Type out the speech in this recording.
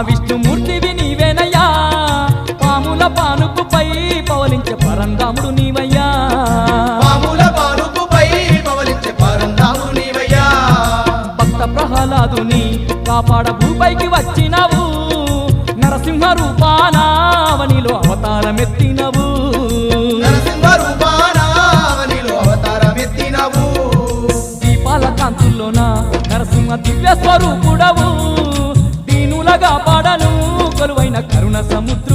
విష్ణుమూర్తివి నీవేనయ్యా. పాముల పానుకుపై పవలించే పరంధాముడు నీవయ్యా. పాముల పానుకుపై పవలించే పరంధాముడు నీవయ్యా. భక్త ప్రహ్లాదుని కాపాడ భూపైకి వచ్చినవు. నరసింహ రూపానావనిలో అవతారమెత్తినవు. నరసింహ రూపానావనిలో అవతారమెత్తినవు. దీపాల కాంతుల్లోన నరసింహ దివ్య స్వరూపుడవు కాపాడను కొలువైన కరుణ సముద్ర